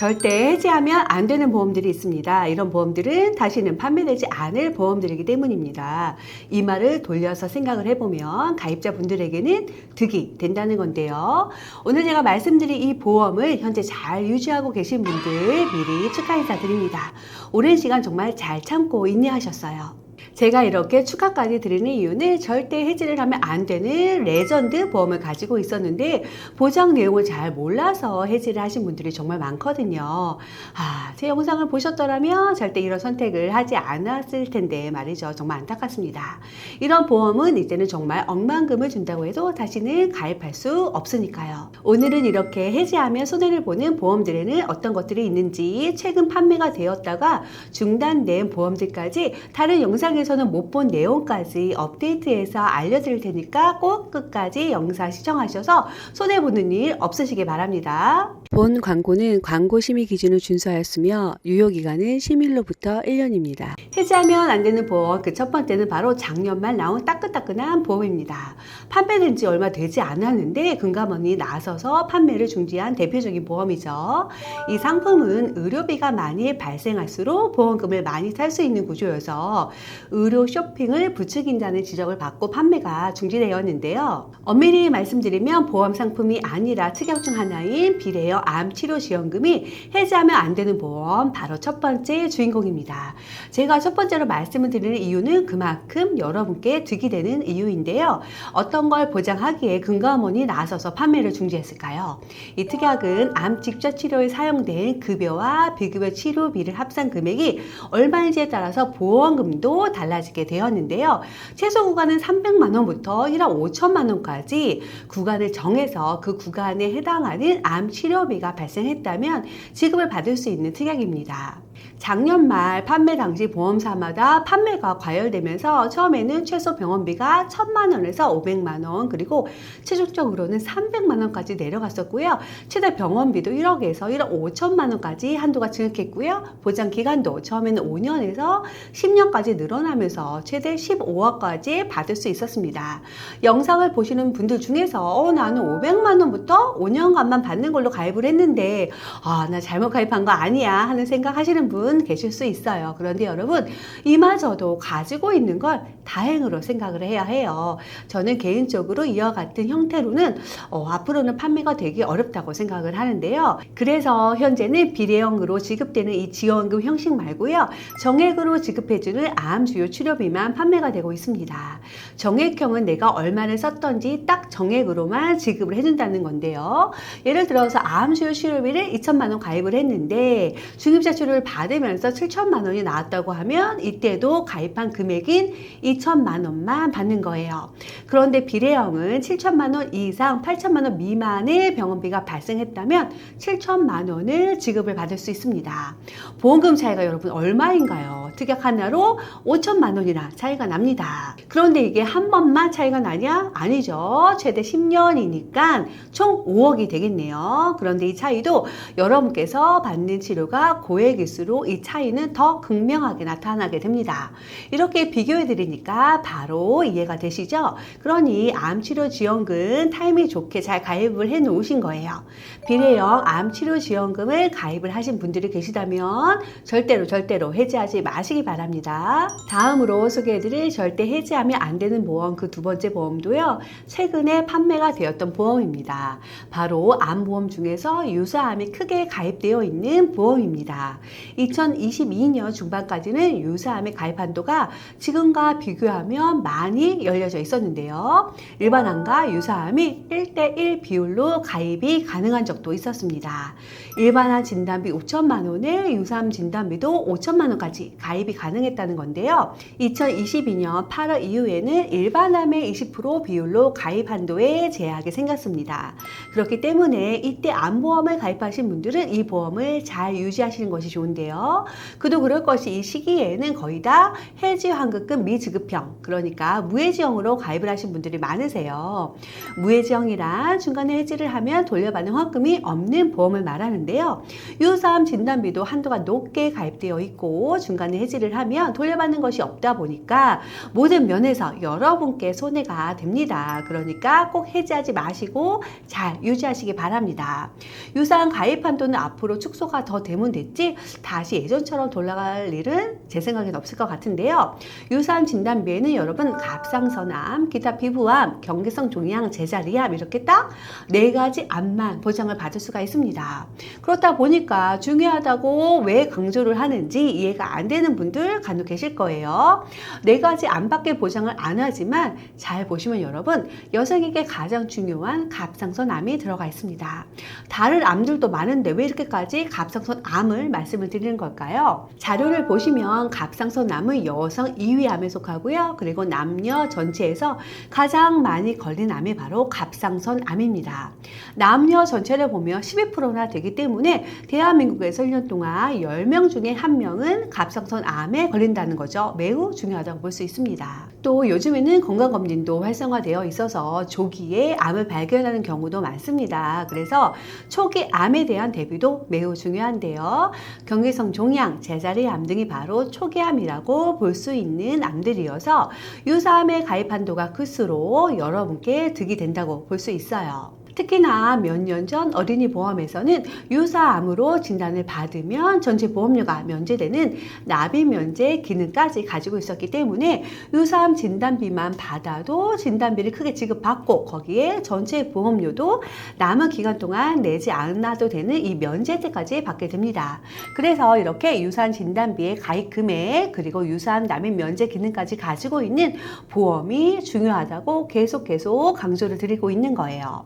절대 해지하면 안 되는 보험들이 있습니다. 이런 보험들은 다시는 판매되지 않을 보험들이기 때문입니다. 이 말을 돌려서 생각을 해보면 가입자분들에게는 득이 된다는 건데요. 오늘 제가 말씀드린 이 보험을 현재 잘 유지하고 계신 분들 미리 축하 인사드립니다. 오랜 시간 정말 잘 참고 인내하셨어요. 제가 이렇게 축하까지 드리는 이유는 절대 해지를 하면 안 되는 레전드 보험을 가지고 있었는데 보장 내용을 잘 몰라서 해지를 하신 분들이 정말 많거든요. 아, 제 영상을 보셨더라면 절대 이런 선택을 하지 않았을 텐데 말이죠. 정말 안타깝습니다. 이런 보험은 이제는 정말 억만금을 준다고 해도 다시는 가입할 수 없으니까요. 오늘은 이렇게 해지하면 손해를 보는 보험들에는 어떤 것들이 있는지 최근 판매가 되었다가 중단된 보험들까지 다른 영상 에서는 못 본 내용까지 업데이트해서 알려드릴 테니까 꼭 끝까지 영상 시청하셔서 손해보는 일 없으시길 바랍니다. 본 광고는 광고 심의 기준을 준수하였으며 유효기간은 10일로부터 1년입니다. 해지하면 안 되는 보험 그 첫 번째는 바로 작년 말 나온 따끈따끈한 보험입니다. 판매된 지 얼마 되지 않았는데 금감원이 나서서 판매를 중지한 대표적인 보험이죠. 이 상품은 의료비가 많이 발생할수록 보험금을 많이 탈 수 있는 구조여서 의료 쇼핑을 부추긴다는 지적을 받고 판매가 중지되었는데요. 엄밀히 말씀드리면 보험 상품이 아니라 특약 중 하나인 비례어 암 치료 지원금이 해지하면 안 되는 보험 바로 첫 번째 주인공입니다. 제가 첫 번째로 말씀을 드리는 이유는 그만큼 여러분께 득이 되는 이유인데요. 어떤 걸 보장하기에 금감원이 나서서 판매를 중지했을까요? 이 특약은 암 직접 치료에 사용된 급여와 비급여 치료비를 합산 금액이 얼마인지에 따라서 보험금도 달라지게 되었는데요. 최소 구간은 300만 원부터 1억 5천만 원까지 구간을 정해서 그 구간에 해당하는 암 치료비가 발생했다면 지급을 받을 수 있는 특약입니다. 작년 말 판매 당시 보험사마다 판매가 과열되면서 처음에는 최소 병원비가 1천만 원에서 500만 원 그리고 최종적으로는 300만 원까지 내려갔었고요. 최대 병원비도 1억에서 1억 5천만 원까지 한도가 증액했고요. 보장 기간도 처음에는 5년에서 10년까지 늘어나면서 최대 15억까지 받을 수 있었습니다. 영상을 보시는 분들 중에서 어, 나는 500만 원부터 5년간만 받는 걸로 가입을 했는데 아, 나 잘못 가입한 거 아니야 하는 생각 하시는 분 계실 수 있어요. 그런데 여러분, 이마저도 가지고 있는 걸 다행으로 생각을 해야 해요. 저는 개인적으로 이와 같은 형태로는 어, 앞으로는 판매가 되기 어렵다고 생각을 하는데요. 그래서 현재는 비례형으로 지급되는 이 지원금 형식 말고요. 정액으로 지급해주는 암 주요 치료비만 판매가 되고 있습니다. 정액형은 내가 얼마를 썼던지 딱 정액으로만 지급을 해준다는 건데요. 예를 들어서 암 주요 치료비를 2천만 원 가입을 했는데 중입자 치료를 받으면서 7천만 원이 나왔다고 하면 이때도 가입한 금액인 2 천만 원만 받는 거예요. 그런데 비례형은 7천만 원 이상 8천만 원 미만의 병원비가 발생했다면 7천만 원을 지급을 받을 수 있습니다. 보험금 차이가 여러분 얼마인가요? 특약 하나로 5천만 원이나 차이가 납니다. 그런데 이게 한 번만 차이가 나냐? 아니죠. 최대 10년이니까 총 5억이 되겠네요. 그런데 이 차이도 여러분께서 받는 치료가 고액일수록 이 차이는 더 극명하게 나타나게 됩니다. 이렇게 비교해 드리니까 바로 이해가 되시죠? 그러니 암치료 지원금 타이밍 좋게 잘 가입을 해 놓으신 거예요. 비례형 암치료 지원금을 가입을 하신 분들이 계시다면 절대로 절대로 해지하지 마시기 바랍니다. 다음으로 소개해 드릴 절대 해지하면 안 되는 보험 그 두 번째 보험도요. 최근에 판매가 되었던 보험입니다. 바로 암보험 중에서 유사암이 크게 가입되어 있는 보험입니다. 2022년 중반까지는 유사암의 가입 한도가 지금과 비교 하면 많이 열려져 있었는데요. 일반암과 유사암이 1대1 비율로 가입이 가능한 적도 있었습니다. 일반암 진단비 5천만 원에 유사암 진단비도 5천만 원까지 가입이 가능했다는 건데요. 2022년 8월 이후에는 일반암의 20% 비율로 가입 한도에 제약이 생겼습니다. 그렇기 때문에 이때 암보험을 가입하신 분들은 이 보험을 잘 유지하시는 것이 좋은데요. 그도 그럴 것이 이 시기에는 거의 다 해지 환급금 미지급 형 그러니까 무해지형으로 가입을 하신 분들이 많으세요. 무해지형이란 중간에 해지를 하면 돌려받는 환급금이 없는 보험을 말하는데요. 유사암 진단비도 한도가 높게 가입되어 있고 중간에 해지를 하면 돌려받는 것이 없다 보니까 모든 면에서 여러분께 손해가 됩니다. 그러니까 꼭 해지하지 마시고 잘 유지하시기 바랍니다. 유사한 가입 한도는 앞으로 축소가 더 되면 됐지 다시 예전처럼 돌아갈 일은 제 생각엔 없을 것 같은데요. 유사한 진단 비에는 여러분 갑상선암, 기타 피부암, 경계성 종양, 제자리암 이렇게 딱 네 가지 암만 보장을 받을 수가 있습니다. 그렇다 보니까 중요하다고 왜 강조를 하는지 이해가 안 되는 분들 간혹 계실 거예요. 네 가지 암밖에 보장을 안 하지만 잘 보시면 여러분 여성에게 가장 중요한 갑상선 암이 들어가 있습니다. 다른 암들도 많은데 왜 이렇게까지 갑상선 암을 말씀을 드리는 걸까요? 자료를 보시면 갑상선 암은 여성 2위 암에 속하고 요. 그리고 남녀 전체에서 가장 많이 걸린 암이 바로 갑상선 암입니다. 남녀 전체를 보면 12%나 되기 때문에 대한민국에서 1년 동안 10명 중에 1명은 갑상선 암에 걸린다는 거죠. 매우 중요하다고 볼 수 있습니다. 또 요즘에는 건강검진도 활성화되어 있어서 조기에 암을 발견하는 경우도 많습니다. 그래서 초기 암에 대한 대비도 매우 중요한데요. 경계성 종양, 제자리 암 등이 바로 초기암이라고 볼 수 있는 암들이 어서 유사암에 가입 한도가 클수록 여러분께 득이 된다고 볼 수 있어요. 특히나 몇 년 전 어린이 보험에서는 유사암으로 진단을 받으면 전체 보험료가 면제되는 납입 면제 기능까지 가지고 있었기 때문에 유사암 진단비만 받아도 진단비를 크게 지급받고 거기에 전체 보험료도 남은 기간 동안 내지 않아도 되는 이 면제제까지 받게 됩니다. 그래서 이렇게 유사암 진단비의 가입 금액 그리고 유사암 납입 면제 기능까지 가지고 있는 보험이 중요하다고 계속 계속 강조를 드리고 있는 거예요.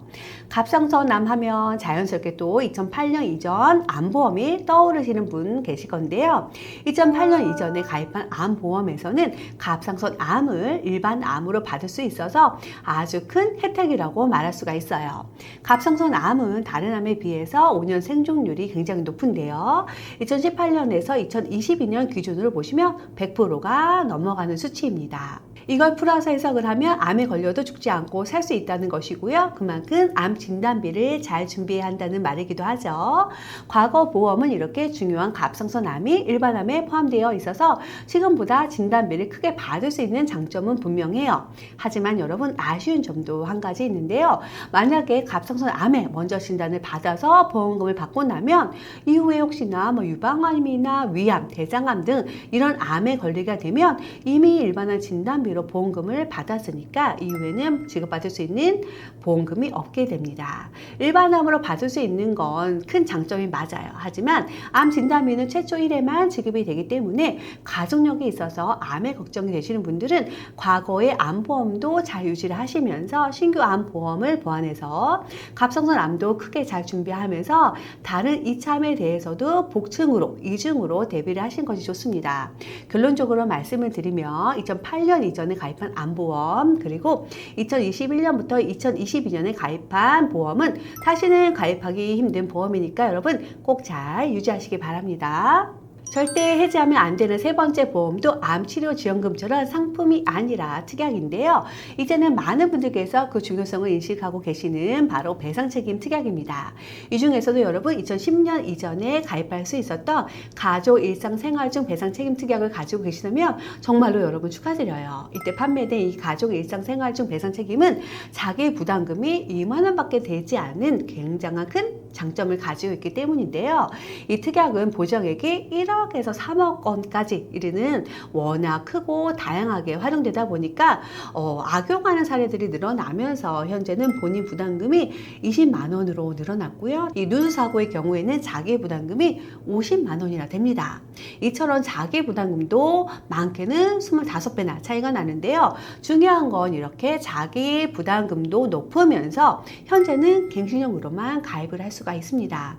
갑상선암 하면 자연스럽게 또 2008년 이전 암보험이 떠오르시는 분 계실 건데요. 2008년 이전에 가입한 암보험에서는 갑상선 암을 일반 암으로 받을 수 있어서 아주 큰 혜택이라고 말할 수가 있어요. 갑상선 암은 다른 암에 비해서 5년 생존율이 굉장히 높은데요. 2018년에서 2022년 기준으로 보시면 100%가 넘어가는 수치입니다. 이걸 풀어서 해석을 하면 암에 걸려도 죽지 않고 살 수 있다는 것이고요. 그만큼 암 진단비를 잘 준비해야 한다는 말이기도 하죠. 과거 보험은 이렇게 중요한 갑상선 암이 일반 암에 포함되어 있어서 지금보다 진단비를 크게 받을 수 있는 장점은 분명해요. 하지만 여러분 아쉬운 점도 한 가지 있는데요. 만약에 갑상선 암에 먼저 진단을 받아서 보험금을 받고 나면 이후에 혹시나 뭐 유방암이나 위암, 대장암 등 이런 암에 걸리게 되면 이미 일반암 진단비 로 보험금을 받았으니까 이후에는 지급받을 수 있는 보험금이 없게 됩니다. 일반암으로 받을 수 있는 건 큰 장점이 맞아요. 하지만 암 진단비는 최초 1회만 지급이 되기 때문에 가족력이 있어서 암에 걱정이 되시는 분들은 과거의 암보험도 잘 유지를 하시면서 신규 암보험을 보완해서 갑상선 암도 크게 잘 준비하면서 다른 이참에 대해서도 복층으로 이중으로 대비를 하신 것이 좋습니다. 결론적으로 말씀을 드리면 2008년 이전 전에 가입한 암보험 그리고 2021년부터 2022년에 가입한 보험은 다시는 가입하기 힘든 보험이니까 여러분 꼭 잘 유지하시기 바랍니다. 절대 해지하면 안 되는 세 번째 보험도 암치료 지원금처럼 상품이 아니라 특약인데요. 이제는 많은 분들께서 그 중요성을 인식하고 계시는 바로 배상책임 특약입니다. 이 중에서도 여러분 2010년 이전에 가입할 수 있었던 가족 일상 생활 중 배상책임 특약을 가지고 계시다면 정말로 여러분 축하드려요. 이때 판매된 이 가족 일상 생활 중 배상책임은 자기 부담금이 2만 원밖에 되지 않는 굉장한 큰 장점을 가지고 있기 때문인데요. 이 특약은 보정액이 1억에서 3억 원까지 이르는 워낙 크고 다양하게 활용되다 보니까 어, 악용하는 사례들이 늘어나면서 현재는 본인 부담금이 20만 원으로 늘어났고요. 이 누수 사고의 경우에는 자기 부담금이 50만 원이나 됩니다. 이처럼 자기 부담금도 많게는 25배나 차이가 나는데요. 중요한 건 이렇게 자기 부담금도 높으면서 현재는 갱신형으로만 가입을 할 수가 있습니다.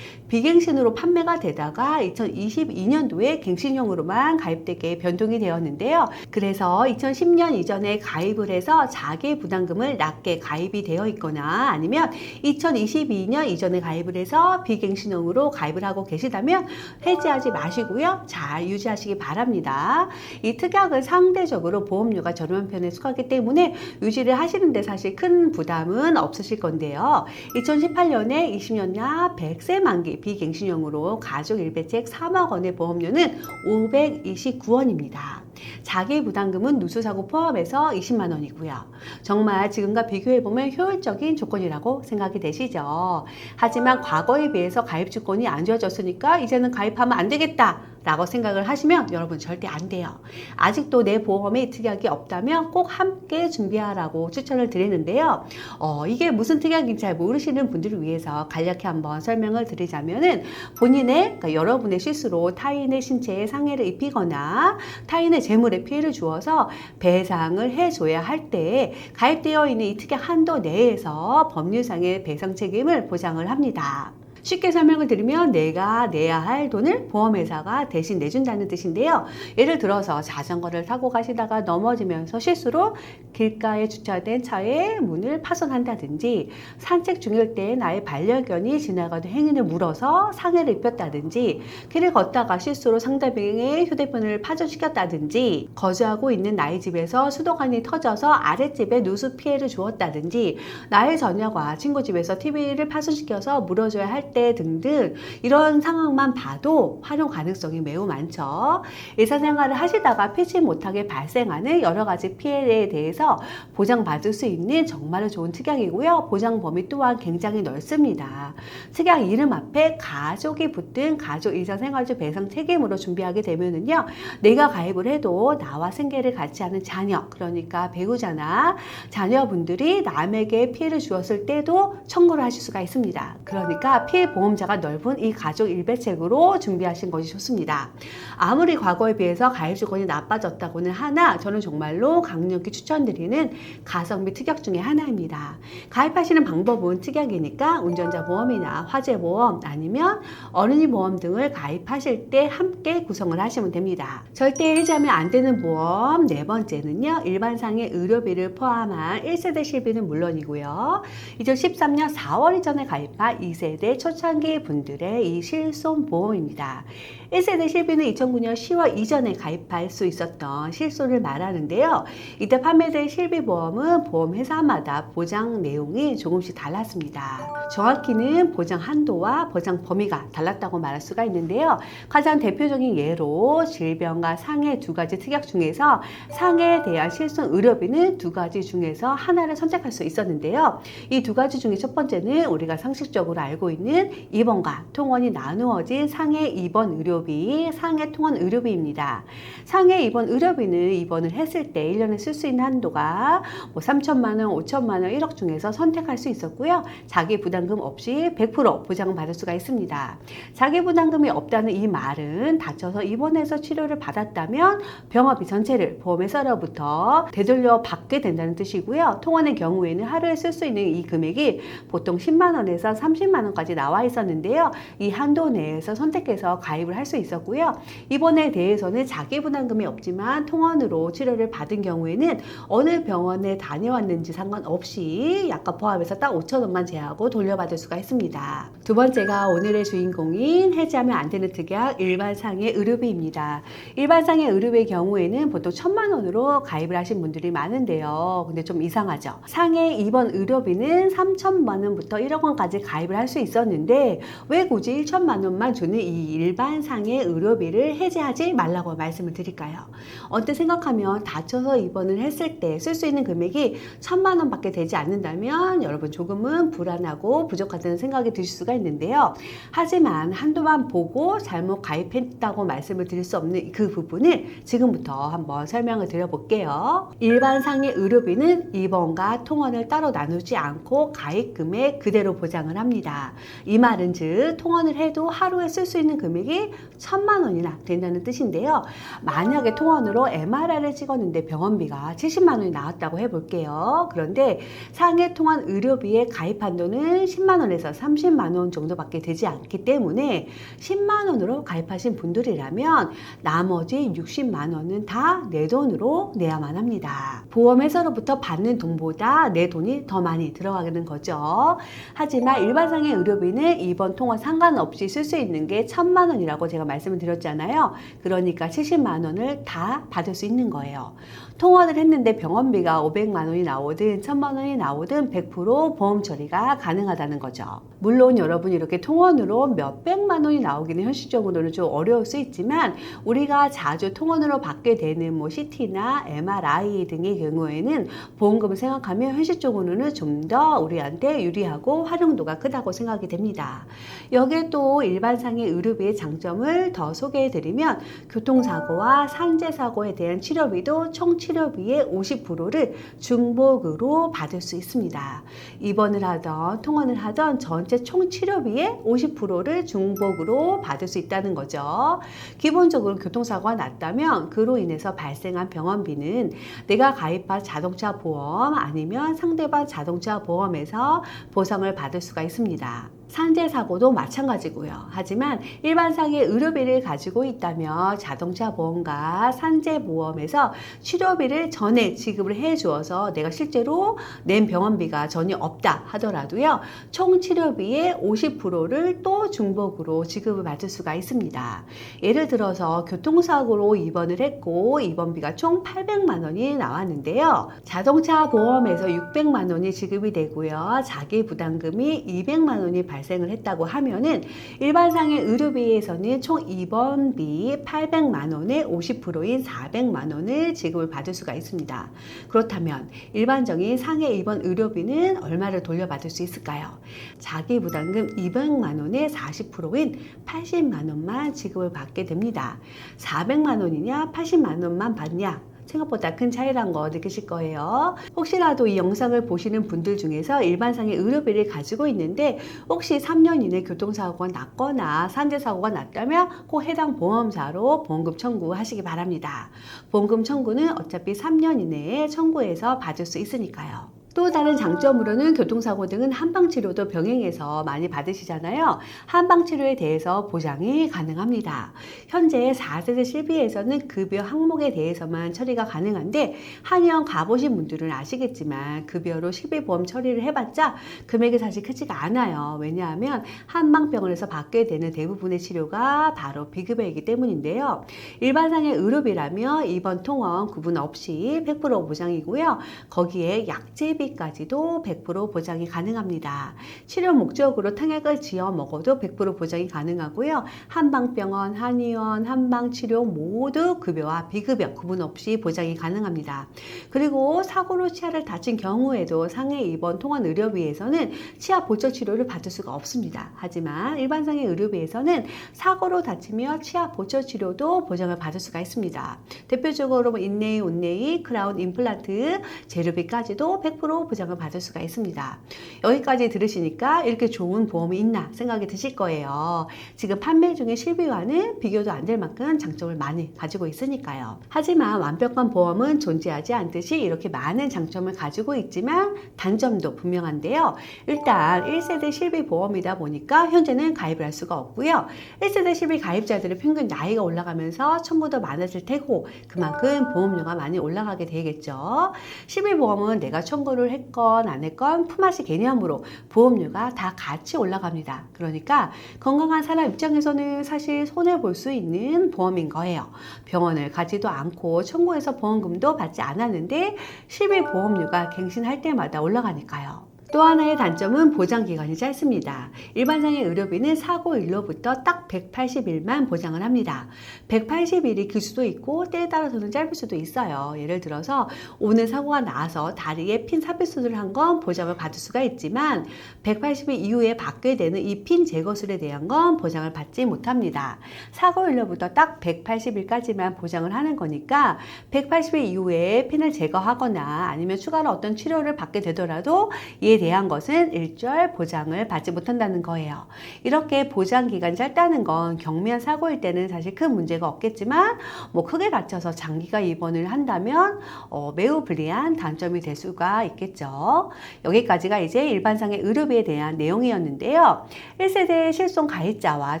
비갱신으로 판매가 되다가 2022년도에 갱신형으로만 가입되게 변동이 되었는데요. 그래서 2010년 이전에 가입을 해서 자기 부담금을 낮게 가입이 되어 있거나 아니면 2022년 이전에 가입을 해서 비갱신형으로 가입을 하고 계시다면 해지하지 마시고요. 잘 유지하시기 바랍니다. 이 특약은 상대적으로 보험료가 저렴한 편에 속하기 때문에 유지를 하시는데 사실 큰 부담은 없으실 건데요. 2018년에 20년약 100세 만기 비갱신형으로 가족 일배책 3억 원의 보험료는 529원입니다. 자기 부담금은 누수사고 포함해서 20만 원이고요. 정말 지금과 비교해보면 효율적인 조건이라고 생각이 되시죠. 하지만 과거에 비해서 가입 조건이 안 좋아졌으니까 이제는 가입하면 안 되겠다. 라고 생각을 하시면 여러분 절대 안 돼요. 아직도 내 보험에 특약이 없다면 꼭 함께 준비하라고 추천을 드리는데요. 어, 이게 무슨 특약인지 잘 모르시는 분들을 위해서 간략히 한번 설명을 드리자면은 본인의, 그러니까 여러분의 실수로 타인의 신체에 상해를 입히거나 타인의 재물에 피해를 주어서 배상을 해줘야 할때 가입되어 있는 이 특약 한도 내에서 법률상의 배상 책임을 보장을 합니다. 쉽게 설명을 드리면 내가 내야 할 돈을 보험회사가 대신 내준다는 뜻인데요. 예를 들어서 자전거를 타고 가시다가 넘어지면서 실수로 길가에 주차된 차의 문을 파손한다든지 산책 중일 때 나의 반려견이 지나가던 행인을 물어서 상해를 입혔다든지 길을 걷다가 실수로 상대방의 휴대폰을 파손시켰다든지 거주하고 있는 나의 집에서 수도관이 터져서 아랫집에 누수 피해를 주었다든지 나의 자녀가 친구 집에서 TV를 파손시켜서 물어줘야 할 때 등등 이런 상황만 봐도 활용 가능성이 매우 많죠. 일상생활을 하시다가 피치 못하게 발생하는 여러 가지 피해에 대해서 보장받을 수 있는 정말로 좋은 특약이고요. 보장 범위 또한 굉장히 넓습니다. 특약 이름 앞에 가족이 붙은 가족 일상생활주 배상 책임으로 준비하게 되면은요. 내가 가입을 해도 나와 생계를 같이 하는 자녀, 그러니까 배우자나 자녀분들이 남에게 피해를 주었을 때도 청구를 하실 수가 있습니다. 그러니까 피해 보험자가 넓은 이 가족 일배책으로 준비하신 것이 좋습니다. 아무리 과거에 비해서 가입 조건이 나빠졌다고는 하나 저는 정말로 강력히 추천드리는 가성비 특약 중에 하나입니다. 가입하시는 방법은 특약이니까 운전자 보험이나 화재 보험 아니면 어린이 보험 등을 가입하실 때 함께 구성을 하시면 됩니다. 절대 해지하면 안 되는 보험 네 번째는요. 일반상의 의료비를 포함한 1세대 실비는 물론이고요. 2013년 4월 이전에 가입한 2세대 초 창기 분들의 이 실손 보험입니다. 1세대 실비는 2009년 10월 이전에 가입할 수 있었던 실손을 말하는데요. 이때 판매된 실비 보험은 보험 회사마다 보장 내용이 조금씩 달랐습니다. 정확히는 보장 한도와 보장 범위가 달랐다고 말할 수가 있는데요. 가장 대표적인 예로 질병과 상해 두 가지 특약 중에서 상해에 대한 실손 의료비는 두 가지 중에서 하나를 선택할 수 있었는데요. 이 두 가지 중에 첫 번째는 우리가 상식적으로 알고 있는 입원과 통원이 나누어진 상해 입원 의료 비, 상해 통원 의료비입니다. 상해 입원 의료비는 입원을 했을 때 1년에 쓸 수 있는 한도가 뭐 3천만 원, 5천만 원, 1억 중에서 선택할 수 있었고요. 자기 부담금 없이 100% 보장받을 수가 있습니다. 자기 부담금이 없다는 이 말은 다쳐서 입원해서 치료를 받았다면 병원비 전체를 보험회사로부터 되돌려 받게 된다는 뜻이고요. 통원의 경우에는 하루에 쓸 수 있는 이 금액이 보통 10만 원에서 30만 원까지 나와 있었는데요. 이 한도 내에서 선택해서 가입을 할 수 있었고요. 입원에 대해서는 자기 부담금이 없지만 통원으로 치료를 받은 경우에는 어느 병원에 다녀왔는지 상관없이 약값 포함해서 딱 5천 원만 제하고 돌려받을 수가 있습니다. 두 번째가 오늘의 주인공인 해지하면 안 되는 특약 일반상의 의료비입니다. 일반상의 의료비의 경우에는 보통 천만 원으로 가입을 하신 분들이 많은데요. 근데 좀 이상하죠. 상해 입원 의료비는 3천만 원부터 1억 원까지 가입을 할 수 있었는데 왜 굳이 1천만 원만 주는 이 일반 상의 의료비를 해지하지 말라고 말씀을 드릴까요? 언뜻 생각하면 다쳐서 입원을 했을 때 쓸 수 있는 금액이 천만 원밖에 되지 않는다면 여러분 조금은 불안하고 부족하다는 생각이 드실 수가 있는데요. 하지만 한도만 보고 잘못 가입했다고 말씀을 드릴 수 없는 그 부분을 지금부터 한번 설명을 드려볼게요. 일반 상해 의료비는 입원과 통원을 따로 나누지 않고 가입 금액 그대로 보장을 합니다. 이 말은 즉 통원을 해도 하루에 쓸 수 있는 금액이 천만 원이나 된다는 뜻인데요. 만약에 통원으로 MRI를 찍었는데 병원비가 70만 원이 나왔다고 해볼게요. 그런데 상해 통원 의료비에 가입한 돈은 10만 원에서 30만 원 정도밖에 되지 않기 때문에 10만 원으로 가입하신 분들이라면 나머지 60만 원은 다 내 돈으로 내야만 합니다. 보험 회사로부터 받는 돈보다 내 돈이 더 많이 들어가는 거죠. 하지만 일반상의 의료비는 이번 통화 상관없이 쓸 수 있는 게 천만 원이라고 제가 말씀을 드렸잖아요. 그러니까 70만 원을 다 받을 수 있는 거예요. 통원을 했는데 병원비가 500만 원이 나오든 1000만 원이 나오든 100% 보험 처리가 가능하다는 거죠. 물론 여러분이 이렇게 통원으로 몇백만 원이 나오기는 현실적으로는 좀 어려울 수 있지만 우리가 자주 통원으로 받게 되는 뭐 CT나 MRI 등의 경우에는 보험금을 생각하면 현실적으로는 좀 더 우리한테 유리하고 활용도가 크다고 생각이 됩니다. 여기에 또 일반상의 의료비의 장점을 더 소개해 드리면 교통사고와 산재사고에 대한 치료비도 총 치료비의 50%를 중복으로 받을 수 있습니다. 입원을 하던 통원을 하던 전체 총 치료비의 50%를 중복으로 받을 수 있다는 거죠. 기본적으로 교통사고가 났다면 그로 인해서 발생한 병원비는 내가 가입한 자동차 보험 아니면 상대방 자동차 보험에서 보상을 받을 수가 있습니다. 산재 사고도 마찬가지고요. 하지만 일반상의 의료비를 가지고 있다면 자동차 보험과 산재 보험에서 치료비를 전에 지급을 해 주어서 내가 실제로 낸 병원비가 전혀 없다 하더라도요. 총 치료비의 50%를 또 중복으로 지급을 받을 수가 있습니다. 예를 들어서 교통사고로 입원을 했고 입원비가 총 800만 원이 나왔는데요. 자동차 보험에서 600만 원이 지급이 되고요. 자기 부담금이 200만 원이 발 생을 했다고 하면은 일반상의 의료비에서는 총 입원비 800만 원의 50%인 400만 원을 지급을 받을 수가 있습니다. 그렇다면 일반적인 상해 입원 의료비는 얼마를 돌려받을 수 있을까요? 자기 부담금 200만 원의 40%인 80만 원만 지급을 받게 됩니다. 400만 원이냐 80만 원만 받냐 생각보다 큰 차이란 거 느끼실 거예요. 혹시라도 이 영상을 보시는 분들 중에서 일반상의 의료비를 가지고 있는데 혹시 3년 이내 교통사고가 났거나 산재사고가 났다면 꼭 해당 보험사로 보험금 청구하시기 바랍니다. 보험금 청구는 어차피 3년 이내에 청구해서 받을 수 있으니까요. 또 다른 장점으로는 교통사고 등은 한방치료도 병행해서 많이 받으시잖아요. 한방치료에 대해서 보장이 가능합니다. 현재 4세대 실비에서는 급여 항목에 대해서만 처리가 가능한데 한의원 가보신 분들은 아시겠지만 급여로 실비보험 처리를 해봤자 금액이 사실 크지가 않아요. 왜냐하면 한방병원에서 받게 되는 대부분의 치료가 바로 비급여이기 때문인데요. 일반상의 의료비라며 입원 통원 구분 없이 100% 보장이고요. 거기에 약제비 치료비까지도 100% 보장이 가능합니다. 치료 목적으로 탕약을 지어 먹어도 100% 보장이 가능하고요. 한방병원, 한의원, 한방치료 모두 급여와 비급여 구분 없이 보장이 가능합니다. 그리고 사고로 치아를 다친 경우에도 상해 입원 통원 의료비에서는 치아 보조 치료를 받을 수가 없습니다. 하지만 일반상의 의료비에서는 사고로 다치며 치아 보조 치료도 보장을 받을 수가 있습니다. 대표적으로 뭐 인네이, 온네이, 크라운 임플란트, 재료비까지도 100% 보장을 받을 수가 있습니다. 여기까지 들으시니까 이렇게 좋은 보험이 있나 생각이 드실 거예요. 지금 판매 중에 실비와는 비교도 안 될 만큼 장점을 많이 가지고 있으니까요. 하지만 완벽한 보험은 존재하지 않듯이 이렇게 많은 장점을 가지고 있지만 단점도 분명한데요. 일단 1세대 실비 보험이다 보니까 현재는 가입을 할 수가 없고요. 1세대 실비 가입자들의 평균 나이가 올라가면서 청구도 많아질 테고 그만큼 보험료가 많이 올라가게 되겠죠. 실비 보험은 내가 청구를 했건 안 했건 품앗이 개념으로 보험료가 다 같이 올라갑니다. 그러니까 건강한 사람 입장에서는 사실 손해 볼 수 있는 보험인 거예요. 병원을 가지도 않고 청구해서 보험금도 받지 않았는데 실비 보험료가 갱신할 때마다 올라가니까요. 또 하나의 단점은 보장 기간이 짧습니다. 일반상의 의료비는 사고일로부터 딱 180일만 보장을 합니다. 180일이 길 수도 있고 때에 따라서는 짧을 수도 있어요. 예를 들어서 오늘 사고가 나서 다리에 핀 삽입 수술을 한 건 보장을 받을 수가 있지만 180일 이후에 받게 되는 이 핀 제거술에 대한 건 보장을 받지 못합니다. 사고일로부터 딱 180일까지만 보장을 하는 거니까 180일 이후에 핀을 제거하거나 아니면 추가로 어떤 치료를 받게 되더라도 이에 대한 것은 일절 보장을 받지 못한다는 거예요. 이렇게 보장 기간이 짧다는 건 경미한 사고일 때는 사실 큰 문제가 없겠지만 뭐 크게 다쳐서 장기가 입원을 한다면 어, 매우 불리한 단점이 될 수가 있겠죠. 여기까지가 이제 일반상의 의료비에 대한 내용이었는데요. 1세대 실손 가입자와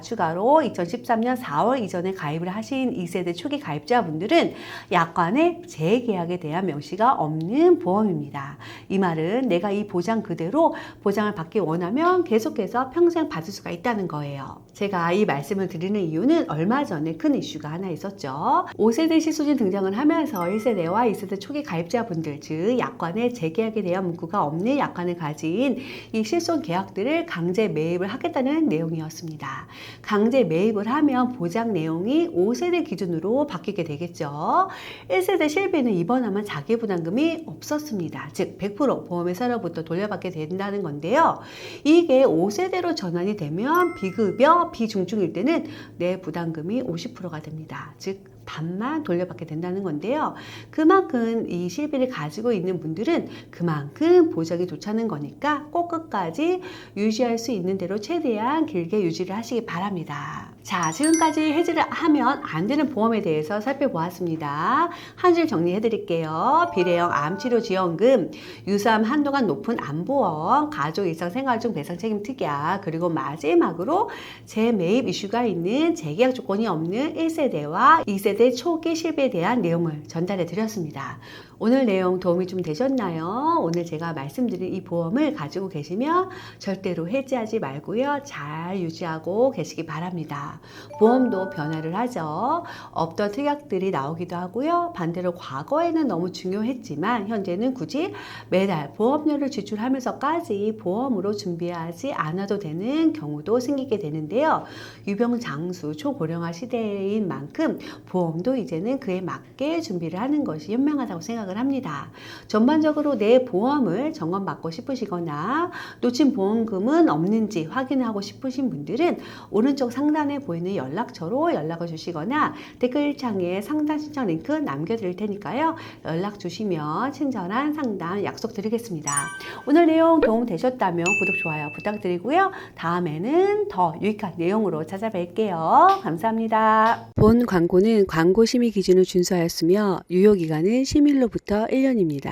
추가로 2013년 4월 이전에 가입을 하신 2세대 초기 가입자분들은 약관에 재계약에 대한 명시가 없는 보험입니다. 이 말은 내가 이 보장 그 대로 보장을 받기 원하면 계속해서 평생 받을 수가 있다는 거예요. 제가 이 말씀을 드리는 이유는 얼마 전에 큰 이슈가 하나 있었죠. 5세대 실소진 등장을 하면서 1세대와 2세대 초기 가입자분들, 즉 약관에 재계약에 대한 문구가 없는 약관을 가진 이 실손 계약들을 강제 매입을 하겠다는 내용이었습니다. 강제 매입을 하면 보장 내용이 5세대 기준으로 바뀌게 되겠죠. 1세대 실비는 입원하면 자기 부담금이 없었습니다. 즉 100% 보험회사로부터 돌려받 게 된다는 건데요. 이게 5세대로 전환이 되면 비급여, 비중증일 때는 내 부담금이 50%가 됩니다. 즉 반만 돌려받게 된다는 건데요. 그만큼 이 실비를 가지고 있는 분들은 그만큼 보장이 좋다는 거니까 꼭 끝까지 유지할 수 있는 대로 최대한 길게 유지를 하시기 바랍니다. 자, 지금까지 해지를 하면 안 되는 보험에 대해서 살펴보았습니다. 한 줄 정리해 드릴게요. 비례형 암치료 지원금, 유사암 한도가 높은 암보험, 가족 이상 생활 중 배상 책임 특약, 그리고 마지막으로 재매입 이슈가 있는 재계약 조건이 없는 1세대와 2세대 초기 실비에 대한 내용을 전달해 드렸습니다. 오늘 내용 도움이 좀 되셨나요? 오늘 제가 말씀드린 이 보험을 가지고 계시면 절대로 해지하지 말고요. 잘 유지하고 계시기 바랍니다. 보험도 변화를 하죠. 없던 특약들이 나오기도 하고요. 반대로 과거에는 너무 중요했지만 현재는 굳이 매달 보험료를 지출하면서까지 보험으로 준비하지 않아도 되는 경우도 생기게 되는데요. 유병장수 초고령화 시대인 만큼 보험도 이제는 그에 맞게 준비를 하는 것이 현명하다고 생각을 합니다. 전반적으로 내 보험을 점검받고 싶으시거나 놓친 보험금은 없는지 확인하고 싶으신 분들은 오른쪽 상단에 보이는 연락처로 연락을 주시거나 댓글창에 상담 신청 링크 남겨드릴 테니까요. 연락 주시면 친절한 상담 약속드리겠습니다. 오늘 내용 도움 되셨다면 구독, 좋아요 부탁드리고요. 다음에는 더 유익한 내용으로 찾아뵐게요. 감사합니다. 본 광고는 광고 심의 기준을 준수하였으며 유효 기간은 심의로 부터 1년입니다.